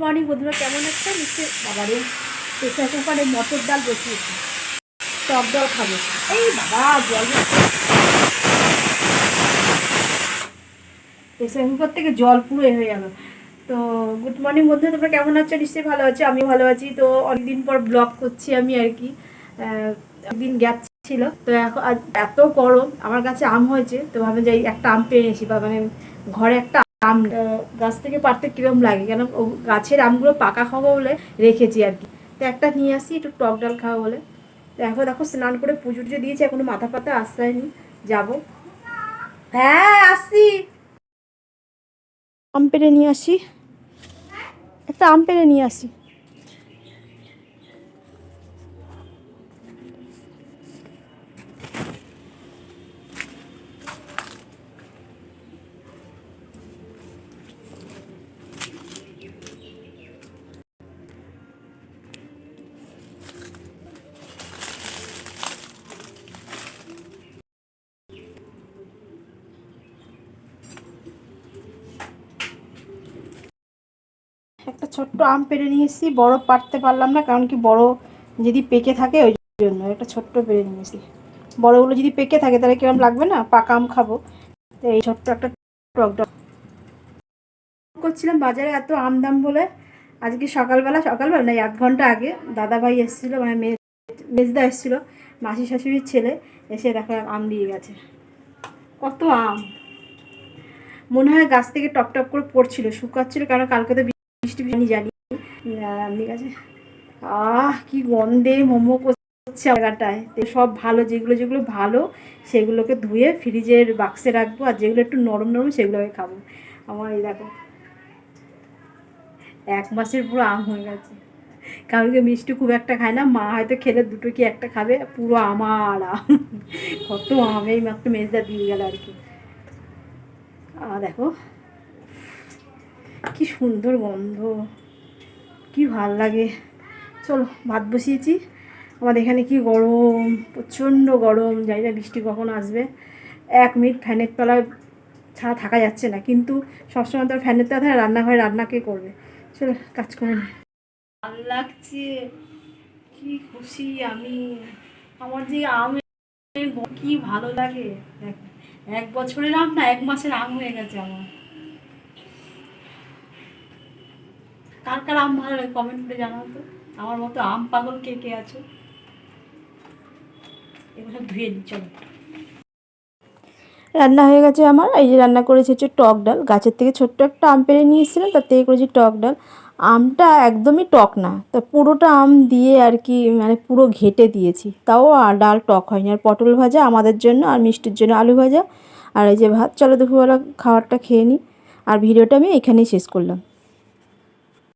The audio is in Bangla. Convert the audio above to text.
মর্নিং বন্ধুরা, কেমন একটা নিশ্চয়ই বাবারে প্রেশার কুকারে মটর ডাল বসিয়েছি। টক ডাল খাব। এই বাবা, জল প্রেশার কুকার থেকে জল পুরো হয়ে গেল। তো গুড মর্নিং বন্ধুরা, তোমরা কেমন আছো? নিশ্চয়ই ভালো আছো আমি ভালো আছি। তো, অনেকদিন পর ব্লগ করছি আমি আর কি। একদিন গ্যাপ ছিল। তো, এখন এত গরম, আমার কাছে আম হয়েছে। তো ভাবে যাই, একটা আম পেয়ে এসি বা মানে ঘরে একটা আম গাছ থেকে পারতে কিরম লাগে? কেন গাছের আমগুলো পাকা খাব বলে রেখেছি আর কি। তো একটা নিয়ে আসি, একটু টক ডাল খাব বলে। তো এখন দেখো স্নান করে পুজো টুজো দিয়েছি, এখনও মাথা পাতা আশ্রয়নি যাব। হ্যাঁ আসি। আম পেড়ে নিয়ে আসি। একটা আম পেড়ে নিয়ে আসি। একটা ছোট্ট আম পেরে নিয়ে এসেছি বড় পারতে পারলাম না, কারণ কি বড় যদি পেকে থাকে ওই জন্য, একটা ছোট্ট পেরে নিয়ে এসেছি বড়গুলো যদি পেকে থাকে তাহলে কিরম লাগবে না? পাকা আম খাব। তো এই ছোট্ট একটা টক করছিলাম বাজারে, এত আম দাম বলে আজকে সকালবেলা সকালবেলা না এক ঘণ্টা আগে দাদা ভাই এসেছিল মানে মেয়ে মেজদা এসেছিল, মাসি শাশুড়ির ছেলে, এসে দেখো আম দিয়ে গেছে। কত আম! মনে হয় গাছ থেকে টপ টপ করে পড়ছিল, শুকাচ্ছিল কারণ কালকে তো বৃষ্টি আমি জানি। ঠিক আছে। আহ, কি গন্ধে মোমো করছে জায়গাটায় সব ভালো, যেগুলো যেগুলো ভালো, সেগুলোকে ধুয়ে ফ্রিজের বাক্সে রাখব, আর যেগুলো একটু নরম নরম, সেগুলোকে খাব। আমার এই দেখো, এক মাসের পুরো আম হয়ে গেছে। কারণকে মিষ্টি খুব একটা খায় না, মা হয়তো খেলে দুটো কি একটা খাবে, পুরো আমার আম। কত আম, এই মাত্র মেজদা দিয়ে গেল আর কি। আর দেখো। কি সুন্দর গন্ধ। কি ভালো লাগে। চলো, ভাত বসিয়েছি। আমাদের এখানে কি গরম, প্রচণ্ড গরম। জানি না বৃষ্টি কখন আসবে। এক মিনিট ফ্যানের তলায় ছাড়া থাকা যাচ্ছে না। কিন্তু সবসময় তো ফ্যানের তলা থাকে রান্নাঘরে রান্না কে করবে? চলো, কাজ করে নি। ভালো লাগছে। কি খুশি আমি। আমার যে আমের কি ভালো লাগে। এক বছরের আম না, এক মাসের আম হয়ে গেছে আমার। কার কার আম ভালো লাগে কমেন্ট করে জানাও তো। আমার মতো আম পাগল কে কে আছে? এগুলো ধুয়ে রান্না হয়ে গেছে আমার। এই যে রান্না করেছি হচ্ছে টক ডাল। গাছের থেকে ছোট্ট একটা আম পেড়ে নিয়ে এসেছিলাম তার থেকে করেছি টক ডাল। আমটা একদমই টক না। তা পুরোটা আম দিয়ে আর কি মানে পুরো ঘেটে দিয়েছি। তাও আর ডাল টক হয়নি। আর পটল ভাজা আমাদের জন্য আর মিষ্টির জন্য আলু ভাজা। আর এই যে ভাত, চলো দুপুরবেলা খাবারটা খেয়ে নিই। আর ভিডিওটা আমি এখানেই শেষ করলাম।